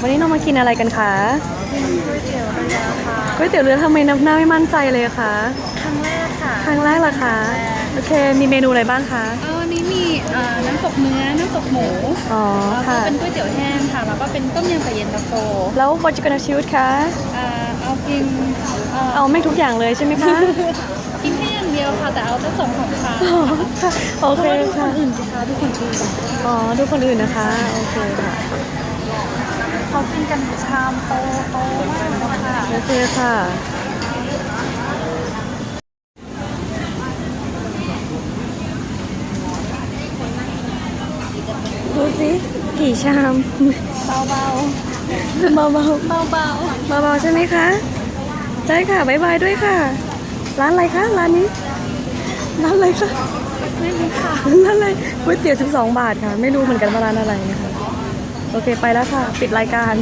วันนี้เรามากินอะไรกันคะก๋วยเตี๋ยวเรือค่ะก๋วยเตี๋ยวเรือทำไมน้ำหน้าไม่มั่นใจเลยคะครั้งแรกค่ะ ครั้งแรกเหรอคะโอเค มีเมนูอะไรบ้างคะเออวันนี้มีเอ่อน้ำตกเนื้อน้ำตกหมูอ๋อแล้วก็ค่ะเป็นก๋วยเตี๋ยวแห้งค่ะ แล้วก็เป็นต้มยำกับเย็นตาโฟแล้ว what you gonna choose คะเอ่อเอากินเอ่อเอาไม่ทุกอย่างเลยใช่ไหมคะ กินแค่อย่างเดียวค่ะ แต่เอาแต่ส่วนของค่ะอ๋อค่ะโอเพเคราะว่าดูคค่ะนอื่นสิคะดูคนอื่นอ๋อดูคนอื่นนะคะโอเคค่ะ เขากินกันชามโตโตมากเลยค่ะโอเคค่ะ ดูสิกี่ชาม เบาเบาเบาๆเบาเบาเบาๆใช่ไหมคะใช่ค่ะบายบายด้วยค่ะ ร้านอะไรคะร้านนี้ร้านอะไรคะไม่รู้ค่ะร้านอะไรก๋วยเตี๋ยว 12 บาทค่ะ ไม่รู้เหมือนกันว่าร้านอะไรนะคะ โอเคไปแล้วค่ะ ปิดรายการ